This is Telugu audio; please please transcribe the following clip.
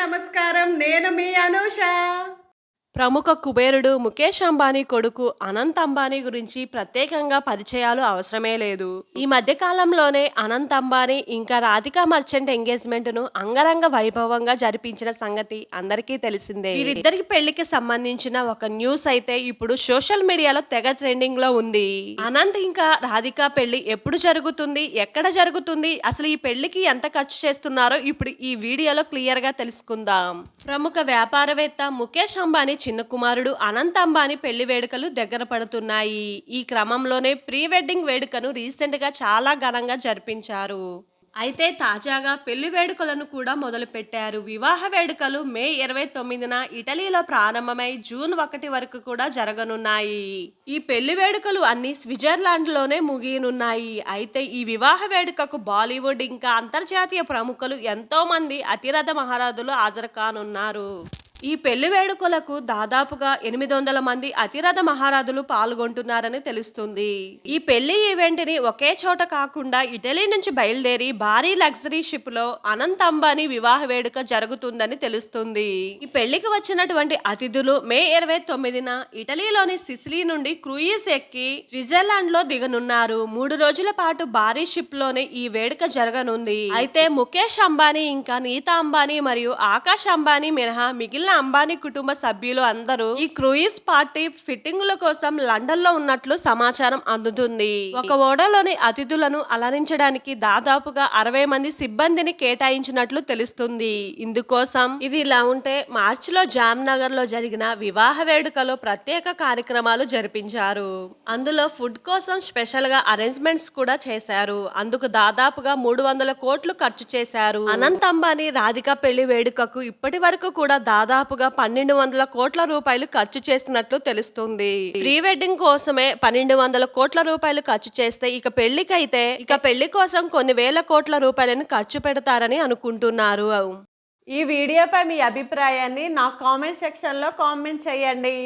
నమస్కారం. నేను మీ అనూష. ప్రముఖ కుబేరుడు ముఖేష్ అంబానీ కొడుకు అనంత్ అంబానీ గురించి ప్రత్యేకంగా పరిచయాలు అవసరమే లేదు. ఈ మధ్య కాలంలోనే అనంత్ అంబానీ ఇంకా రాధికా మర్చెంట్ ఎంగేజ్మెంట్ను అంగరంగ వైభవంగా జరిపించిన సంగతి అందరికీ తెలిసిందే. వీరిద్దరికి పెళ్ళికి సంబంధించిన ఒక న్యూస్ అయితే ఇప్పుడు సోషల్ మీడియాలో తెగ ట్రెండింగ్లో ఉంది. అనంత్ ఇంకా రాధికా పెళ్ళి ఎప్పుడు జరుగుతుంది ఎక్కడ జరుగుతుంది అసలు ఈ పెళ్ళికి ఎంత ఖర్చు చేస్తున్నారో ఇప్పుడు ఈ వీడియోలో క్లియర్గా తెలుసుకుందాం. ప్రముఖ వ్యాపారవేత్త ముఖేష్ అంబానీ చిన్న కుమారుడు అనంత్ అంబానీ పెళ్ళి వేడుకలు దగ్గర పడుతున్నాయి. ఈ క్రమంలోనే ప్రీ వెడ్డింగ్ వేడుకను రీసెంట్గా చాలా ఘనంగా జరిపించారు. అయితే తాజాగా పెళ్ళి వేడుకలను కూడా మొదలుపెట్టారు వివాహ వేడుకలు మే ఇరవై తొమ్మిదిన ఇటలీలో ప్రారంభమై జూన్ ఒకటి వరకు కూడా జరగనున్నాయి. ఈ పెళ్ళి వేడుకలు అన్ని స్విట్జర్లాండ్లోనే ముగియనున్నాయి. అయితే ఈ వివాహ వేడుకకు బాలీవుడ్ ఇంకా అంతర్జాతీయ ప్రముఖులు ఎంతో మంది అతిరథ మహారాజులు హాజరు కానున్నారు ఈ పెళ్ళి వేడుకలకు దాదాపుగా ఎనిమిది వందల మంది అతిరథ మహారాజులు పాల్గొంటున్నారని తెలుస్తుంది. ఈ పెళ్ళి ఈవెంట్ని ఒకే చోట కాకుండా ఇటలీ నుంచి బయలుదేరి భారీ లగ్జరీ షిప్లో అనంత్ అంబానీ వివాహ వేడుక జరుగుతుందని తెలుస్తుంది. ఈ పెళ్ళికి వచ్చినటువంటి అతిథులు మే ఇరవై తొమ్మిదిన ఇటలీలోని సిసిలీ నుండి క్రూయిస్ ఎక్కి స్విట్జర్లాండ్లో దిగనున్నారు. మూడు రోజుల పాటు భారీ షిప్లోనే ఈ వేడుక జరగనుంది. అయితే ముఖేష్ అంబానీ ఇంకా నీతా అంబానీ మరియు ఆకాష్ అంబానీ మినహా మిగిలిన అంబానీ కుటుంబ సభ్యులు అందరూ ఈ క్రూయిజ్ పార్టీ ఫిట్టింగుల కోసం లండన్లో ఉన్నట్లు సమాచారం అందుతుంది. ఒక ఓడలోని అతిథులను అలరించడానికి దాదాపుగా అరవై మంది సిబ్బందిని కేటాయించినట్లు తెలుస్తుంది. ఇందుకోసం ఇది ఇలా ఉంటే మార్చిలో జామ్నగర్లో జరిగిన వివాహ వేడుకలో ప్రత్యేక కార్యక్రమాలు జరిపించారు. అందులో ఫుడ్ కోసం స్పెషల్గా అరేంజ్మెంట్స్ కూడా చేశారు. అందుకు దాదాపుగా మూడు వందల కోట్లు ఖర్చు చేశారు. అనంత్ అంబానీ రాధిక పెళ్ళి వేడుకకు ఇప్పటి వరకు కూడా దాదాపుగా పన్నెండు వందల కోట్ల రూపాయలు ఖర్చు చేసినట్లు తెలుస్తుంది. ప్రీ వెడ్డింగ్ కోసమే పన్నెండు వందల కోట్ల రూపాయలు ఖర్చు చేస్తే ఇక పెళ్ళికైతే ఇక పెళ్ళి కోసం కొన్ని వేల కోట్ల రూపాయలను ఖర్చు పెడతారని అనుకుంటున్నారు. ఈ వీడియోపై మీ అభిప్రాయాన్ని నా కామెంట్ సెక్షన్లో కామెంట్ చేయండి.